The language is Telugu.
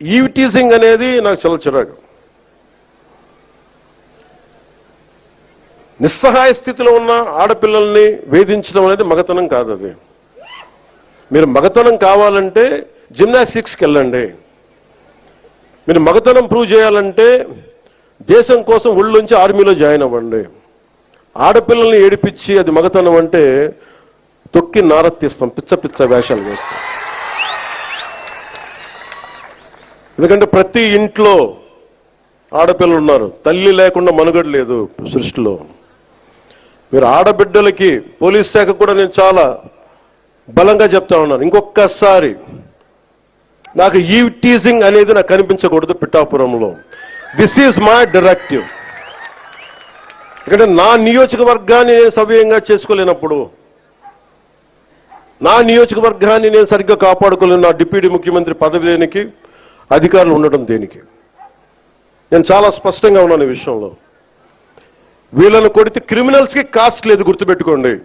ఈవిటీజింగ్ టీజింగ్ అనేది నాకు చాలా చిరాకు. నిస్సహాయ స్థితిలో ఉన్న ఆడపిల్లల్ని వేధించడం అనేది మగతనం కాదు అది. మీరు మగతనం కావాలంటే జిమ్నాస్టిక్స్కి వెళ్ళండి మీరు మగతనం ప్రూవ్ చేయాలంటే దేశం కోసం ఒళ్ళుంచి ఆర్మీలో జాయిన్ అవ్వండి. ఆడపిల్లల్ని ఏడిపించి అది మగతనం అంటే తొక్కి నారత్తిస్తాం పిచ్చ పిచ్చ వేషాలు వేస్తాం. ఎందుకంటే ప్రతి ఇంట్లో ఆడపిల్లలు ఉన్నారు. తల్లి లేకుండా మనుగడ లేదు సృష్టిలో. మీరు ఆడబిడ్డలకి పోలీస్ శాఖ కూడా నేను చాలా బలంగా చెప్తా ఉన్నాను. ఇంకొకసారి నాకు ఈ టీజింగ్ అనేది నాకు కనిపించకూడదు పిఠాపురంలో. దిస్ ఈజ్ మై డైరెక్టివ్ ఎందుకంటే నా నియోజకవర్గాన్ని నేను సవ్యంగా చేసుకోలేనప్పుడు నా నియోజకవర్గాన్ని నేను సరిగ్గా కాపాడుకోలేను. నా డిప్యూటీ ముఖ్యమంత్రి పదవి దేనికి అధికారులు ఉండడం దేనికి? నేను చాలా స్పష్టంగా ఉన్నాను ఈ విషయంలో. వీళ్ళను కొడితే క్రిమినల్స్కి కాస్ట్ లేదు గుర్తుపెట్టుకోండి.